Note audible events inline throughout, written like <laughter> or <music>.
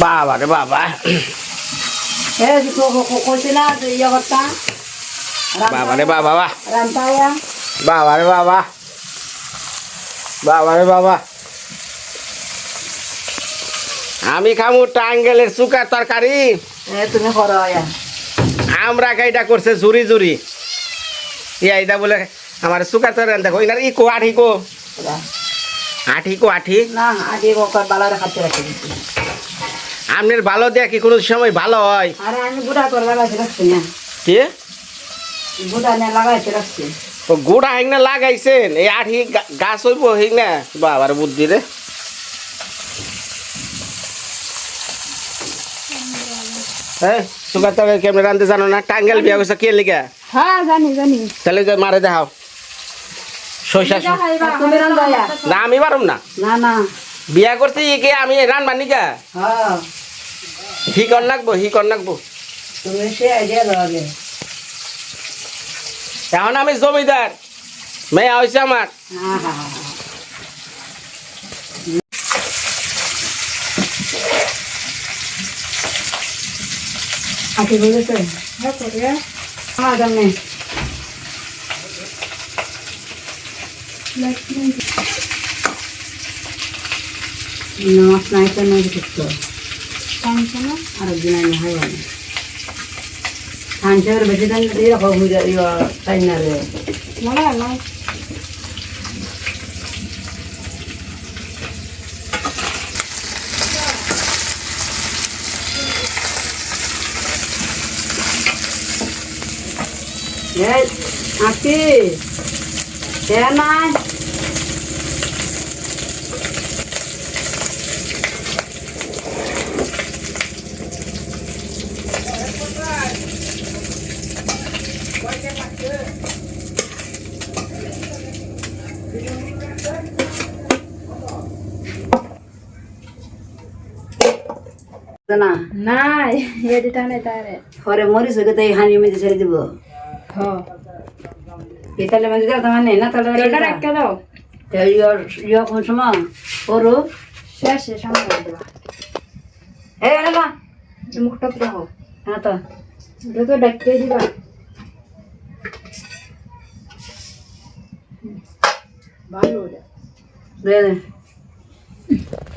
বাবা রে বাবা বাবা রে বাবা বাবা রে বাবা বাবা রে বাবা আমি খামু টাঙ্গেলের চুকার তরকারি এ তুমি আমরা কাইটা করছে জুরি জুরি ইয়া এটা বলে আমার চুকার তরকারি দেখো ইনার ইকো আঠি কো আঠি আঠি না কোকার বালারে খাতে রাখি আপনার ভালো দেয়া কি কোনো সময় ভালো হয়। আরে আমি বুড়া করে লাগাইতে রাখছি না। কি? বুড়া না লাগাইতে রাখছি। ও গোড়া হেং না লাগাইছেন? এই আঠি গা- গাছ হইব হেং না? বাবার বুদ্ধি রে। হ্যাঁ সুগার তরকারি কেমনে রান্ধতে জানো না? টাঙ্গেল বিয়া করছে কে লিগা? হ্যাঁ জানি জানি। তাহলে মারে দেখাও। শৈশা না আমি পারুম না। না না। বিয়া করছি কে আমি রানবার নিকা হ্যাঁ। হি কর নাকবো হি কর আগে। এখন আমি জমিদার মেয়ে হয়েছে আমার। আগে বলেছে? হ্যাঁ করে আমার জানে মাছ নাই কাঞ্চনা আর দিন আমি হয় না খানসার বেশি দাম দিয়ে রাখো বুঝা ইয়া তাই না রে মনে হয় না এই আঁকি সে নাই না? নাই এডিটা নাই তারে। পরে মরিস হয়ে তো হানি মেঝে ছেড়ে দিব। তাহলে মেঝে তোমার নেই না তাহলে এটা রাখতে দাও। ইয়ে কোন সময়? ওরু? শেষে সামনে এই না মুখটা পুরো হোক হ্যাঁ তো। এটা তো ডাকতে দিবা। ভালো দে দে।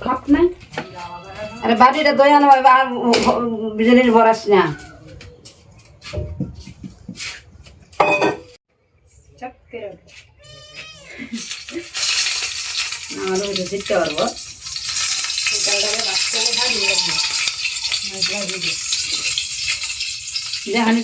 খাপ নাই? আরে বাটিটা দই আনো আর জিনিস বরাস না। চাপ করে আমার ওইটা দিতে পারব। দে হানি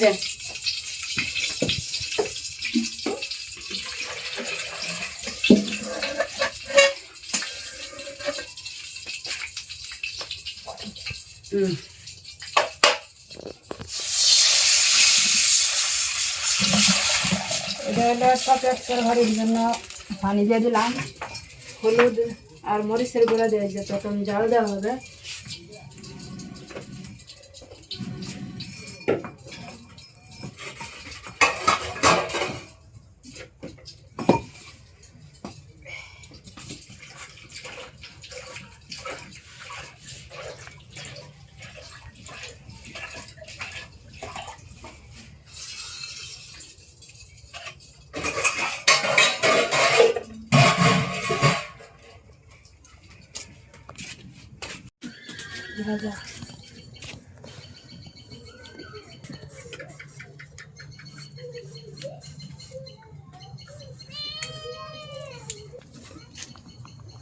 এটা হলো তরকারির জন্য পানি দিয়ে দিলাম, হলুদ আর মরিচের গুঁড়া দিয়ে যে তখন জাল দেওয়া হবে ভাজা দাঁড়া দাও হুম আচ্ছা মরে মরিচ গুঁড়া দাও অন দিও তা হুম বা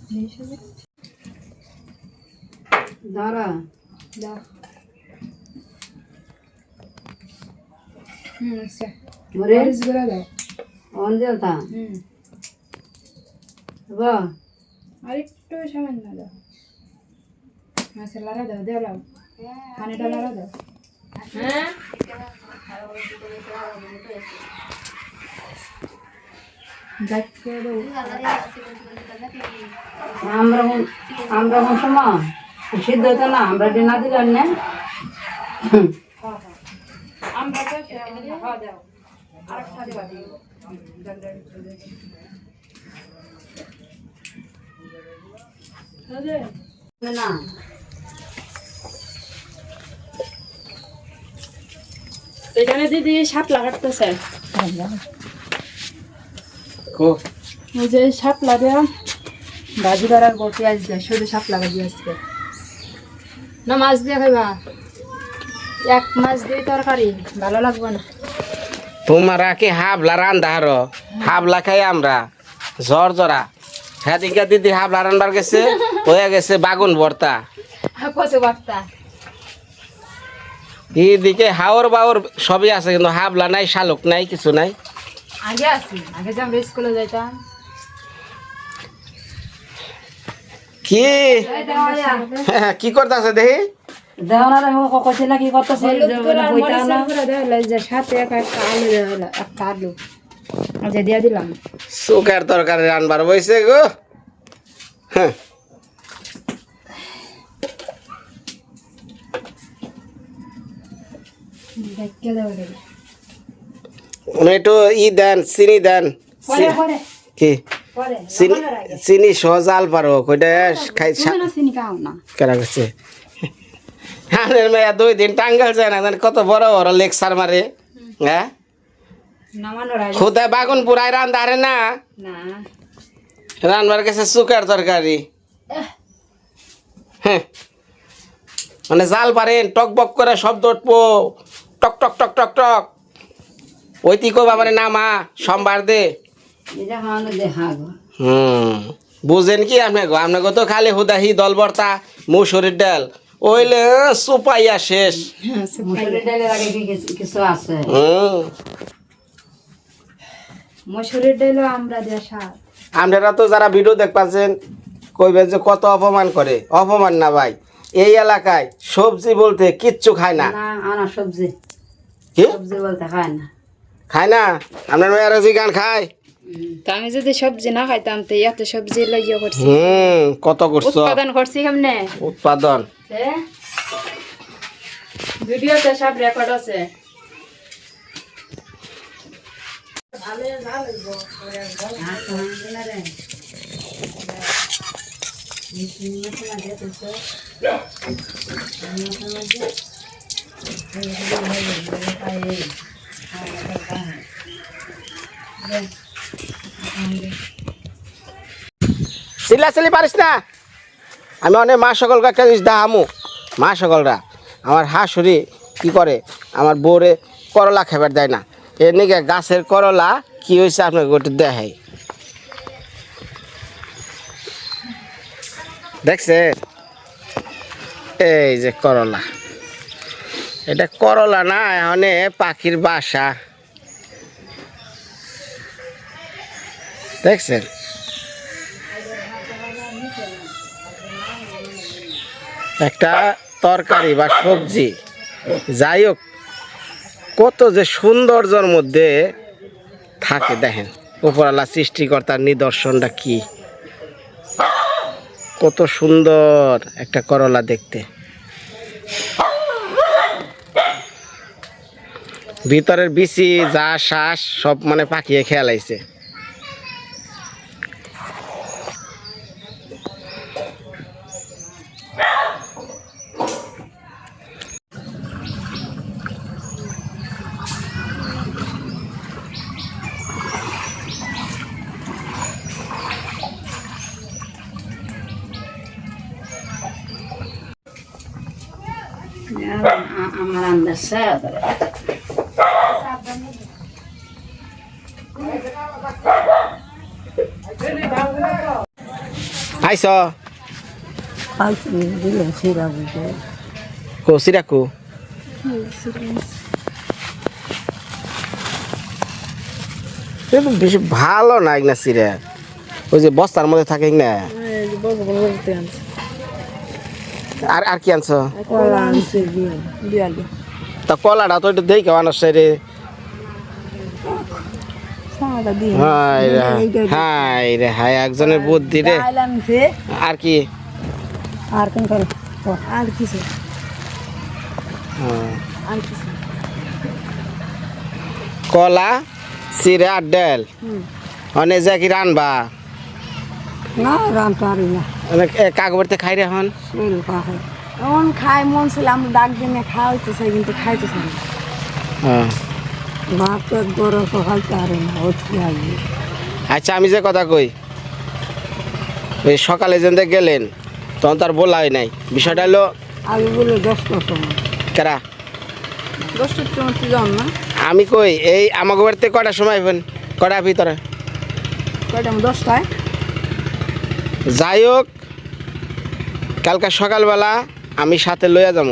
আর একটু সামান্য দাও। আচ্ছা লাড়া দাও দেও লাও পানিটা লাড়া দাও। হ্যাঁ? দেখ করে দাও আমরা আমরা কোন সময়? সিদ্ধ হতো না আমরা ডিনা দিলাম না। না। এখানে দিদি সাপ লাগাতেছে কো ওই যে শাপলা দেওয়া ভাজি করার পর পেঁয়াজ দেয় শুধু শাপলা ভাজি আজকে। না মাছ দিয়ে খাইবা? এক মাছ দিয়ে তরকারি ভালো লাগবে না। তোমরা কি হাবলা হারো হাবলা খাই আমরা। জ্বর জরা সেদিনকে দিদি হাবলা রান্নার গেছে হয়ে গেছে বাগুন ভর্তা। কচু বার্তা এইদিকে হাওর বাওর সবই আছে কিন্তু হাবলা নাই শালুক নাই কিছু নাই। আগে আছি আগে যে আমরা স্কুলে যাইতাম। কি? করতেছে কইছে না কি করতেছে? হলুদ করে আর মরিচের গুঁড়ো দেওয়া হলো, এই যে সাথে এক একটা আলু দেওয়া একটা আলু। যে দিয়ে দিলাম। সুখের তরকারি রানবার বইছে গো। হ্যাঁ। দেখে। উনি একটু ই দেন চিনি দেন। কি? চিনি চিনি সজাল পারো কইটা খাই কেনা করছে আমাদের মেয়া দুই দিন টাঙ্গাল যায় না কত বড় বড় লেকচার মারে। হ্যাঁ? খুদায় বাগুন পুরাই রান্ধারে না। না। রান্নার কাছে সুকার তরকারি। হ্যাঁ। মানে জাল পারেন টক বক করে শব্দ উঠবো। টক টক টক টক টক। ওইটি কো বাবারে না মা সোমবার দে। হুম বুঝেন কি আপনি গো আপনাকে তো খালি হুদাহি দল বর্তা মুসুরির ডাল। ওইলে সুপাইয়া শেষ। কিছু- আছে হুম। মসুরির ডাইলও আমরা স্বাদ আপনারা তো যারা ভিডিও দেখ পাচ্ছেন কইবেন যে কত অপমান করে। অপমান না ভাই। এই এলাকায় সবজি বলতে কিচ্ছু খায় না। না আনা সবজি। কি? সবজি বলতে খায় না। খায় না? আপনার মেয়েরা গান খায়? তো আমি যদি সবজি না খাইতাম তো এত সবজি লাগিয়ে করছি। হুম কত করছ? উৎপাদন করছি কেমনে? উৎপাদন। ভিডিওতে সব রেকর্ড আছে। চিল্লা চিল্লি পারিস না? আমি অনেক মা সকলকে একটা জিনিস দাহামু মা সকলরা। আমার হাঁসুরি কি করে? আমার বউরে করলা খাবার দেয় না। এর নিকে গাছের করলা কি হয়েছে আপনাকে ওটা দেখাই। দেখছে এই যে করলা। এটা করলা না, এখানে পাখির বাসা। দেখছেন? একটা তরকারি বা সবজি। যাই হোক, কত যে সৌন্দর্যর মধ্যে থাকে, দেখেন উপরালা সৃষ্টিকর্তার নিদর্শনটা কি। কত সুন্দর একটা করলা দেখতে। ভিতরের বিচি যা শ্বাস সব মানে পাকিয়ে খেয়ালাইছে। আমার আন্দাজ আইস। কো সিরাকু বেশি ভালো না না সিরা। ওই যে বস্তার মধ্যে থাকে না আর আর কি আনছো? কলা আনছে তা কলাটা তো একটু দেখে মানুষ রে সাদা দিয়ে হাই রে হাই একজনের বুদ্ধি রে। আর কি? আর কোন করে আর কিছু। হ্যাঁ। আর কিছু। কলা চিরা আর ডাল। অনেক যা কি রানবা? না রাম পারি না কাগবরতে খাই রে হন খাই মন ছিল আমরা ডাক দিনে খাওয়াইতে চাই কিন্তু খাইতে চাই হ্যাঁ। ভাত তো গরম সকাল পারে না হচ্ছে আগে আচ্ছা আমি যে কথা কই ওই সকালে যেন গেলেন তখন তার বলা হয় নাই। বিষয়টা হলো আগে বলে দশটার সময়। কেরা? দশটার সময় তুই যাও না। আমি কই এই আমাকে বাড়িতে কটার সময় আইবেন কটা ভিতরে? কয়টা দশটায়? যাই হোক কালকে সকালবেলা আমি সাথে লইয়া যাব।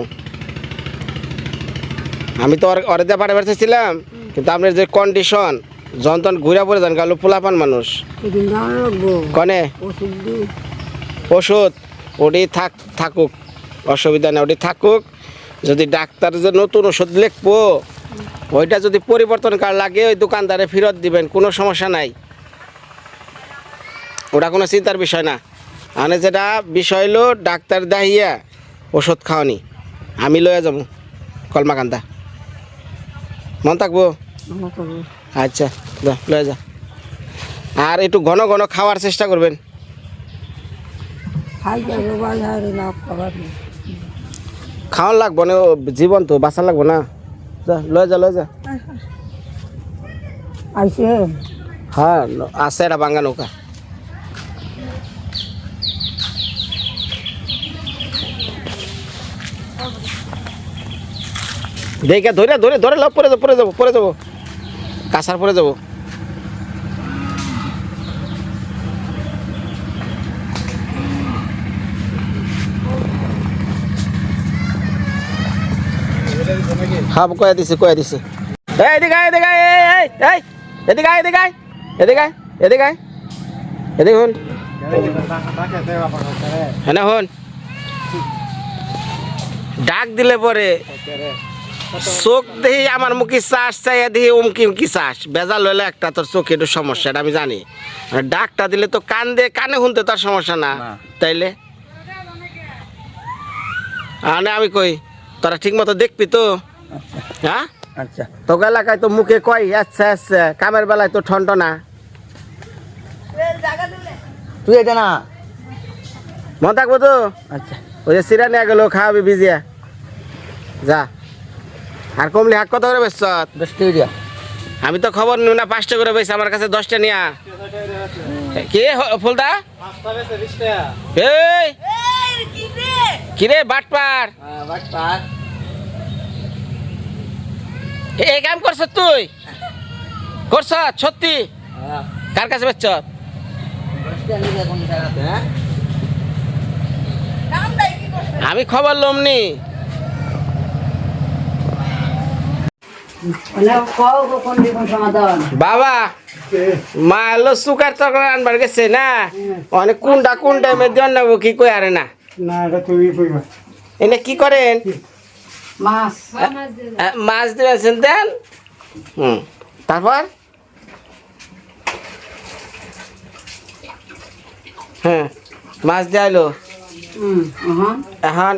আমি তো দিয়ে পাড়ে বেড়াতেছিলাম কিন্তু আপনার যে কন্ডিশন যন্ত্রণ ঘুরে পড়ে যান গেল পোলাপান মানুষ। কনে? ওষুধ ওটি থাক থাকুক। অসুবিধা নেই ওটি থাকুক। যদি ডাক্তার যে নতুন ওষুধ লিখব ওইটা যদি পরিবর্তন কার লাগে ওই দোকানদারে ফেরত দিবেন কোনো সমস্যা নাই। ওটা কোনো চিন্তার বিষয় না। মানে যেটা বিষয় হলো ডাক্তার দাহিয়া ওষুধ খাওয়ানি। আমি লয়ে যাব কলমাকান্দা। মন থাকব। আচ্ছা লয়ে যা। আর একটু ঘন ঘন খাওয়ার চেষ্টা করবেন। খাওয়ান লাগবো না জীবন তো বাঁচা লাগবো না। যা লয়ে যা লয়ে যা। আইসে হ্যাঁ আছে এটা বাঙ্গা নৌকা। দেখে ধরে ধরে ধরে লাভ পরে যাব পরে যাব পরে যাব। কাঁসার পরে যাব হ্যাঁ কয়ে দিছি কয়ে দিছি। এই এদিকে এদিকে এই এই এই এদিকে এদিকে এদিকে। এদিকে হন। হ্যাঁ হন। ডাক দিলে পরে। চোখ দেখি আমার মুখে চাষ চাই দেখি উমকি উমকি চাষ বেজাল হলে একটা তোর চোখে একটু সমস্যা এটা আমি জানি। ডাকটা দিলে তো কান দিয়ে কানে শুনতে তার সমস্যা না। তাইলে? আনে আমি কই তোরা ঠিক মতো দেখবি তো? হ্যাঁ? আচ্ছা। তোকে এলাকায় তো মুখে কয় আচ্ছা আচ্ছা কামের বেলায় তো ঠন্ট না। তুই এটা না? মন থাকব তো? আচ্ছা। ওই যে সিরা নিয়ে গেলো খাওয়াবি ভিজিয়া। যা। আর কমলি হাক কত করে বেচছ? দশ টাকা আমি তো খবর নিউ না পাঁচটা করে বেশ আমার কাছে দশটা নিয়া। কে ফুলদা? এই! কিরে বাটপার? এ- এই কাম করছ তুই? করছ সত্যি? কার কাছে বেচছ? আমি খবর লমনি মানে কও কখন দেখুন সমাধান বাবা মা এলো সুকার তরকারি আনবার গেছে না? অনেক কুন্ডা কুন্ডা মে দিন নেব কি কই আরে না? এনে কি করেন? মাছ। দিয়েছেন দেন। হুম তারপর? হ্যাঁ মাছ হ্যাঁ এখন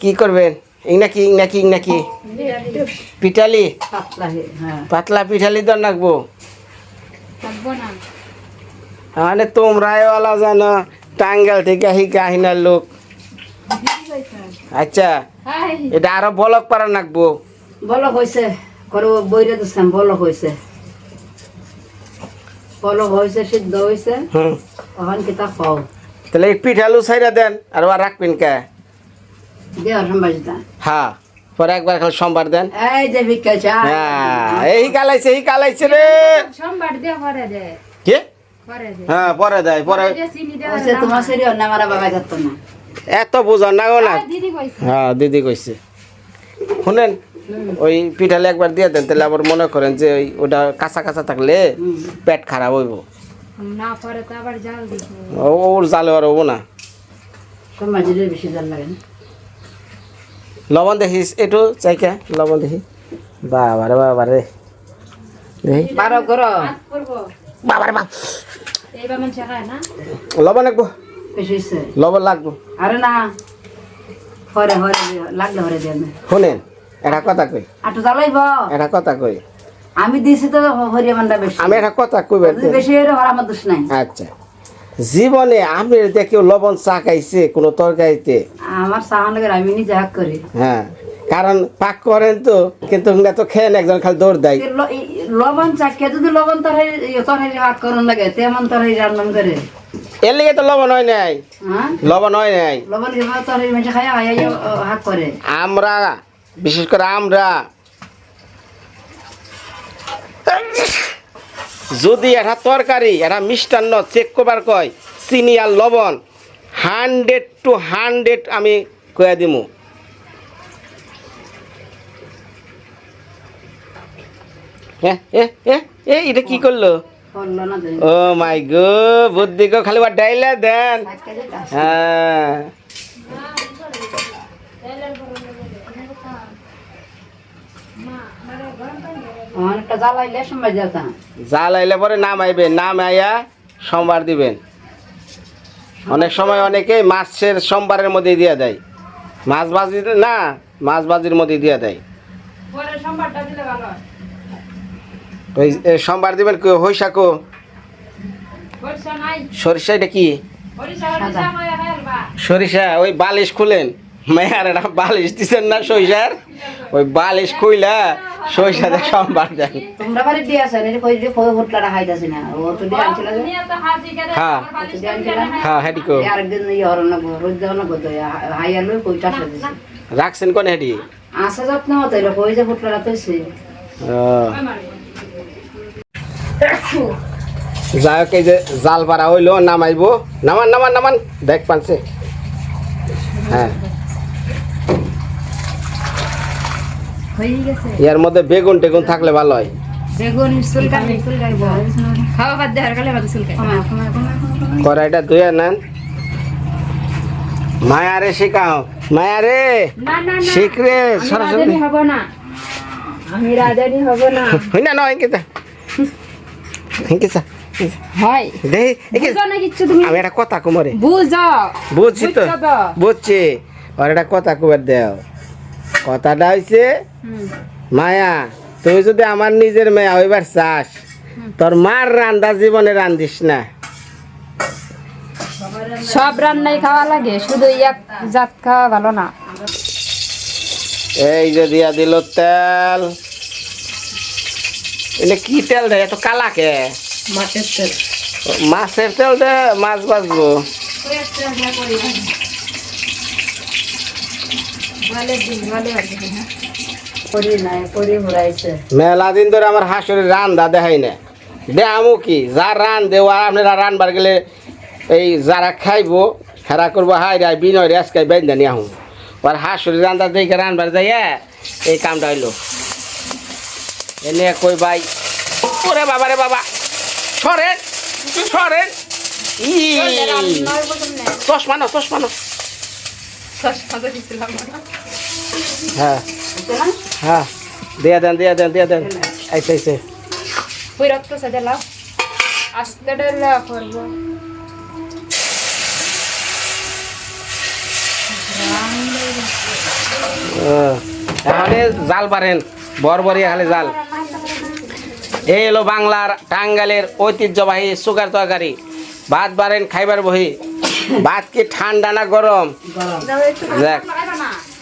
কি করবেন? ইংনা কি ইংনা কি ইংনা কি পিঠালি? পাতলা পিঠালি দর নাকবো। মানে তোমরাই ওলা জানো টাঙ্গাল থেকে হিকা হিনার লোক। আচ্ছা এটা আরও বলক পারা নাকবো। বলক হয়েছে করো বইরে দিচ্ছেন বলক হয়েছে বলক হয়েছে সিদ্ধ হয়েছে হুম। তখন কিতা খাও তাহলে পিঠালু সাইরা দেন আর রাখবেন কে? হ্যাঁ পরে একবার খালি সোমবার দেন। এই হ্যাঁ এই কালাইছে এই কালাইছে রে। সোমবার দিয়ে করে দে। কি? হ্যাঁ পরে দেয় পরে তোমার শরীর না মারা বাবা যাত না। এত বোঝা না। গো না দিদি কইছে। হ্যাঁ দিদি কইছে। শুনেন ওই পিঠালে একবার দিয়ে দেন তাহলে আবার মনে করেন যে ওই ওটা কাঁচা কাঁচা থাকলে পেট খারাপ হইব। পরে ওর জালে আর হব না। বেশি জাল লাগে না। লবণ দেখিস একটু চাইকা লবণ দেখি। বাবারে বাবারে দেখি। বারো করো বাবারে না? লবণ লাগবো। লবণ লাগবো। আরে না হরে হরে লাগলে হরে দেন শুনেন এটা কথা কই। আটু জ্বালাইব এটা কথা কই। আমি দিছি তো হরিয়া মান্ডা বেশি আমি এটা কথা যদি বেশি হর আমার দোষ নাই। আচ্ছা। জীবনে আমি দেখি লবণ চা খাইছে কোনো তরকারিতে? আমার সাহান লাগে আমি নিজে হাক করি। হ্যাঁ কারণ পাক করেন তো কিন্তু হুঙ্গা তো খেয়েন একজন খালি দৌড় দেয়। লবণ লবণ চাকিয়ে যদি লবণ তরকারি তরকারি হাত করুন লাগে তেমন তরকারি রান্না করে। এর লিগে তো লবণ হয় নাই। হ্যাঁ? লবণ হয় নাই। লবণ খেয়ে তরকারি মেশে হাত করে। আমরা বিশেষ করে আমরা। যদি এটা তরকারি এটা মিষ্টান্ন, চেক করবার কয়, চিনি আর লবণ, হান্ড্রেড টু হান্ড্রেড আমি কয়ে দিমু। এটা কি করল? ও মাই গো, বুদ্ধি গো, খালি ডাইলে দেন। হ্যাঁ। জ্বালাইলে জাল আইলে পরে নাম আইবে নাম আইয়া সোমবার দিবেন। অনেক সময় অনেকে মাছের সোমবারের মধ্যে দিয়ে দেয়। মাছ বাজি না মাছ বাজির মধ্যে দিয়ে দেয়। পরে সোমবারটা দিলে ভালো হয়। ওই সোমবার দিবেন কি হইসাকো সরিষা এটা কি? সরিষা ওই বালিশ খুলেন। মেয়ার এটা বালিশ দিচ্ছেন না সরিষার? ওই বালিশ খুইলা সরিষাতে সোমবার দেন। তোমরা বাড়ি দিয়ে আসেন এই কই যে কই হোটলাটা না। ও তো দিয়ে আনছিল হ্যাঁ। হ্যাঁ হেডিকো এই আরেকদিন ইয়ে হরণ না রোজ না দিছে। রাখছেন কোন হেডি আসা যত্ন মতো এলো কই যে হোটলাটা তো সে যাই হোক এই যে জাল পাড়া হইল নামাইবো। নামান নামান নামান। দেখ পানছে। হ্যাঁ হয়ে গেছে ইয়ার মধ্যে বেগুন টেগুন থাকলে ভালো হয়। বেগুন খাওয়া বাদ দেওয়ার কালে বাদ কড়াইটা ধুয়ে নেন। মায়ারে শেখাও। মায়ারে না না না। শিখ রে আমি সরাসরি হব না। আমি রাজানি হব না। <laughs> হই না নয় কেতা কেসা হয়। দে একে বুঝো না কিচ্ছু তুমি। আমি একটা কথা কুমারে। বুঝো। বুঝছি তো। বুঝছ তো? বুঝছি। আর একটা কথা কুমার দেও। কথাটা হুম। মায়া তুই যদি আমার নিজের মেয়া হইবার চাস তোর মার রান্দা জীবনে রান্দিস না। সব রান্নাই খাওয়া লাগে শুধু এক জাত খাওয়া ভালো না। এই যে দিয়া দিল তেল। এটা কি তেল দেয় এত কালা কে? মাছের তেল। মাছের তেল দে মাছ বাজবো করি নাই করি ঘুরাইছে মেলা দিন ধরে আমার হাঁসুরের রান্দা দেখাই না। দেখামো কি? যার রান দেওয়া আপনারা রানবার গেলে এই যারা খাইবো হেরা করব হাই রাই বিনয় রেসকাই বেঁধে নিয়ে আহুম। আর হাঁসুরের রান্দা দেখে রানবার যাইয়া এই কামটা হইল। এনে কই ভাই? ওরে বাবা রে বাবা! সরেন সরেন। ই চশমা না চশমা না হ্যাঁ। হ্যাঁ। দিয়া দেন দিয়া দেন দিয়া দেন। আইসে আইসে ওই রক্ত সাজালাও আস্তে ডেলা করব। এখানে জাল পারেন বরবরি খালি জাল। এই হলো বাংলার টাঙ্গালের ঐতিহ্যবাহী সুগার তরকারি। ভাত বারেন খাইবার বহি। ভাত কি ঠান্ডা না গরম? গরম। দেখ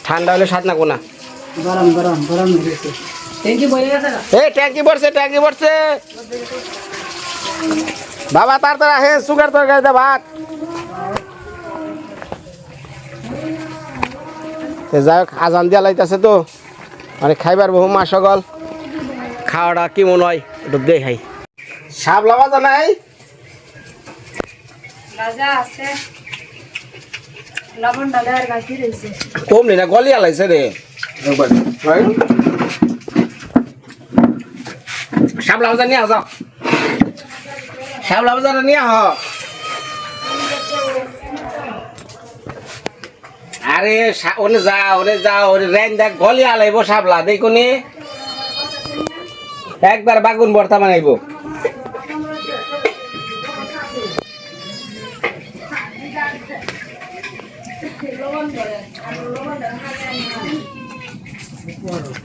ঠান্ডা হলে স্বাদ না। কোনা গরম গরম গরম হয়েছে ট্যাঙ্কি বলে গেছে না? এই ট্যাঙ্কি পড়ছে ট্যাঙ্কি পড়ছে বাবা তাড়াতাড়ি আসে সুগার তরকারি দে ভাত। যাই হোক আজান দিয়া লাইতেছে তো। মানে খাইবার বহু মা সকল। খাওয়াটা কি মনে হয় একটু দেখাই। সাবলা বাজা নাই? রাজা আছে লবণ ডালে আর বাকি রয়েছে কমলি না গলিয়া লাইছে রে। সাবলা বাজার নিয়ে যাও। সাবলা বাজার নিয়ে আহ আরে ওনে যা ওনে যা ওরে রেন দেখ গলিয়া লাইব সাবলা দেখুনি। একবার বাগুন ভর্তা বানাইব।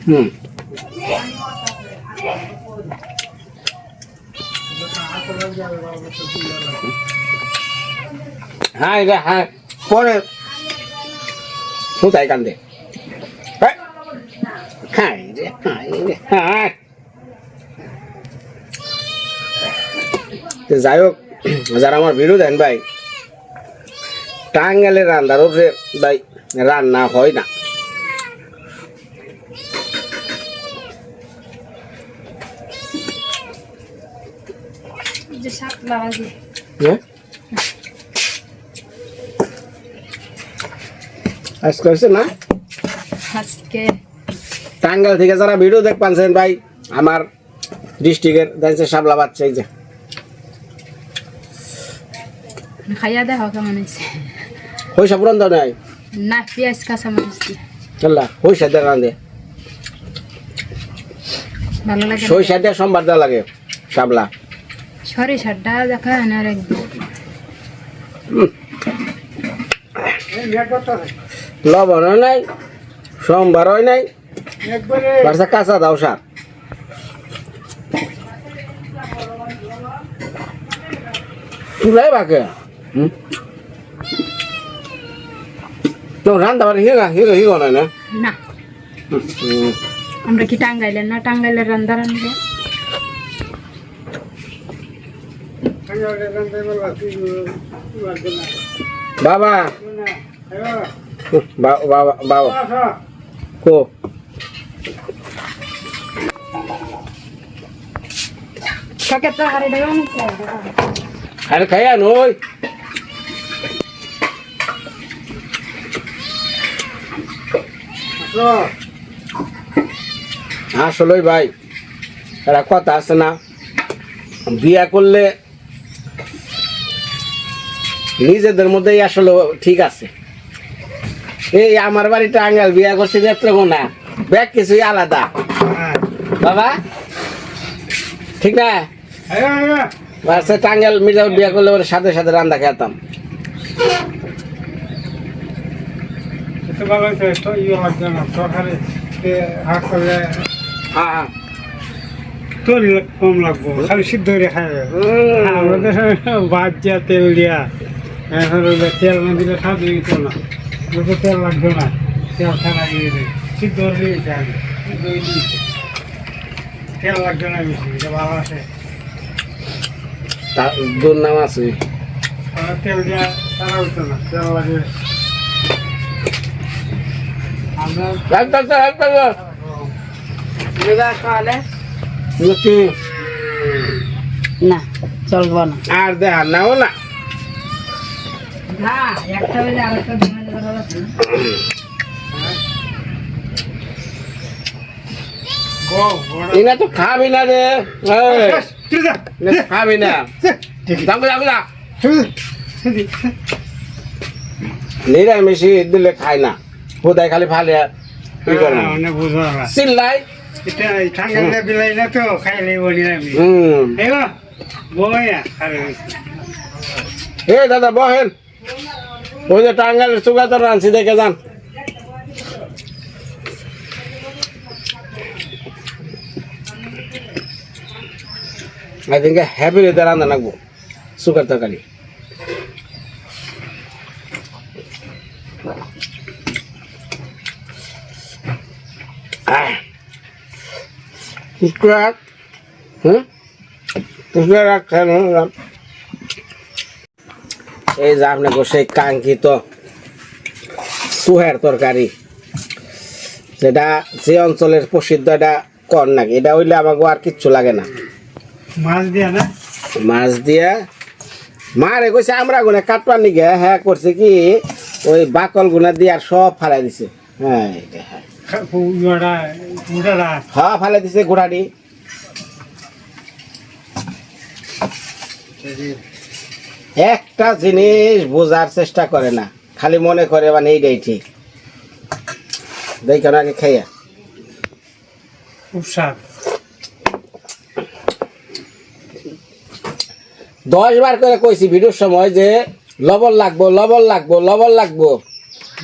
হুম হ্যাঁ এটা হ্যাঁ পরে কোথায় কান্দে হ্যাঁ হাই রে হাই রে হাই তো যাই হোক যারা আমার ভিডিও দেন ভাই টাঙ্গালে রান্নার উপরে ভাই রান্না হয় না। হ্যাঁ আজকে হয়েছে না? আজকে। টাঙ্গাল থেকে যারা ভিডিও দেখ পাচ্ছেন ভাই আমার ডিস্ট্রিক্টের দেখছে সাবলা বাচ্চা এই যে। খাইয়া দেখো কেমন হয়েছে পয়সা পুরান দাও নাই? না পেঁয়াজ কাঁচা মরিচ চল্লা পয়সা দিয়ে রাঁধে। ভালো লাগে সরিষা দিয়ে সোমবার দেওয়া লাগে সাবলা সরিষাটা দেখা না একদম লবণ নাই সোমবার হয় নাই বারসা কাঁচা দাও সার চুলাই বাকে হুম? তো রান্না বাড়ি হিগা হিগা হিগো না? না। আমরা কি টাঙ্গাইলেন না টাঙ্গাইলের রান্না রান্না? বাবা। বাবা বাবা। কো। কাকে তো হারে আরে খাইয়া নই। আসলে ভাই এরা কথা আছে না। বিয়া করলে নিজেদের মধ্যেই আসলে ঠিক আছে। এই আমার বাড়িতে আঙ্গাল বিয়া করছে নেত্রকোনা ব্যাগ কিছুই আলাদা। বাবা ঠিক না? বাসে টাঙ্গাল মির্জা বিয়া করলে ওর সাথে সাথে রান্না খেতাম। হ্যাঁ হ্যাঁ। তোর কম লাগবো খালি সিদ্ধ করে খাবে আমরা দেশে ভাত দিয়া তেল দিয়া এখন তেল না দিলে স্বাদ হয়ে না। তেল লাগবে না তেল ছাড়া দিয়ে দেয় সিদ্ধ করে আগে তেল লাগবে না বেশি এটা ভালো আছে। তার দুর নাম আছে? তেল দিয়া ছাড়া হতো না তেল লাগে না চলবো না আর দেখার না। এনা তো খাবি না রে খাবি না নিরামিষি দিলে খায় না হুদায় খালি ফালে কি করে। না অনেক বুঝব না। চিল্লাই। ঠান্ডা বিলাই না তো খাইলে বলি আমি। হুম। বয়া এ দাদা বহেন। ওই যে টাঙ্গালের চুগা তো রাঁধছি দেখে যান। এদিনকে হ্যাপি রেতে রান্না লাগবো সুগার তরকারি। কুকুরাক হুম কুকুরাক খেয়ে নিলাম। এই যে আপনি সেই কাঙ্ক্ষিত সুহের তরকারি। যেটা যে অঞ্চলের প্রসিদ্ধ এটা কর নাকি? এটা হইলে আমাকে আর কিচ্ছু লাগে না। মাছ দিয়া না? মাছ দিয়া? মারে কইছে আমরা গুনে কাটবার নিগে হ্যাঁ করছে কি? ওই বাকল গুনা দিয়ে আর সব ফালাই দিছে। হ্যাঁ এটা হ্যাঁ। হ্যাঁ ফালাই দিছে গোড়াটি। একটা জিনিস বোঝার চেষ্টা করে না খালি মনে করে মানে এইটাই ঠিক। দেখো আগে খাইয়া। খুব স্বাদ দশ বার করে কইছি ভিডিওর সময় যে লবণ লাগবো লবণ লাগবো লবণ লাগবো।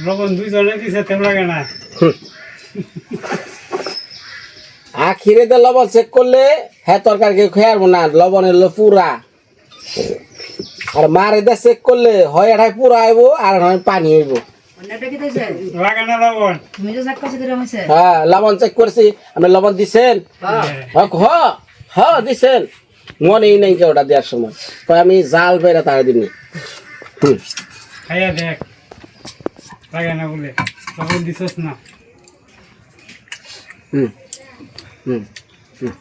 লবণ দুই জনে দিছে তেল লাগে না <laughs> আখিরে তো লবণ চেক করলে হ্যাঁ তরকারি কেউ খেয়ে আসব না লবণ এলো পুরা। আর মারে দে চেক করলে হয় এটাই পুরা আইব আর হয় পানি হইব। যে হ্যাঁ লবণ চেক করছি আপনি লবণ দিছেন? হ্যাঁ। হ হ দিছেন। মনেই নাই কে ওটা দেওয়ার সময়। কয় আমি জাল বেড়া তারা হুম। খাইয়া দেখ। লাগে না বলে। লবণ দিছস না। হুম হুম হুম।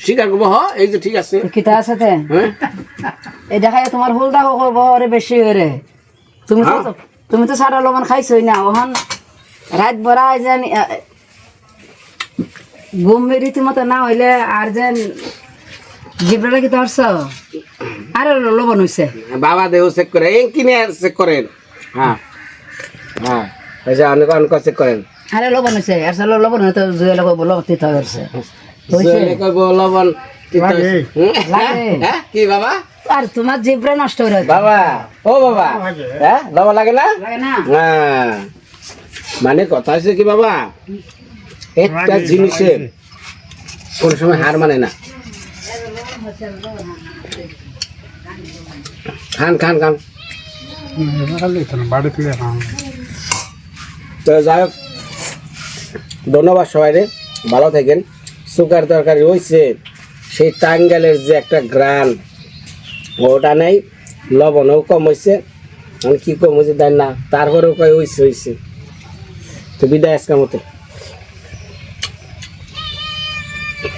স্বীকার করব হ এই যে ঠিক আছে। কিতা আছে তে? হ্যাঁ? এই তোমার বরে বেশি হয়ে তুমি তো। তুমি তো সারা লবণ খাইছই না ওখান রাত ভরা যেন ঘুম রীতিমতো না হইলে আর যেন জিবরাটা কি ধরছ? আর লবণ হইছে। বাবা দেহ চেক করে এই কিনে চেক করেন। হ্যাঁ হ্যাঁ চেক করেন। আরে লবণ হইছে আর সালো লবণ হইতো জুয়ে তিতা কইব লবণ তিতা লাগে। হইছে। হুম? লাগে। হ্যাঁ? কি বাবা? আর তোমার জিবরা নষ্ট হয়ে বাবা ও বাবা। হ্যাঁ? লবণ লাগে না? হ্যাঁ মানে কথা হচ্ছে কি বাবা? একটা লাগে, জিনিসের কোন সময় হার মানে না। খান খান খান। বাড়ি খাওয়া তো যাই হোক ধন্যবাদ সবাই রে ভালো থাকেন। সুগার তরকারি হয়েছে সেই টাঙ্গালের যে একটা গ্রান, ওটা নেই, লবণও কম হয়েছে আমি কি কম হয়েছে দেন না, তারপরেও কয় হয়েছে হয়েছে তো বিদায় আজকের মতো।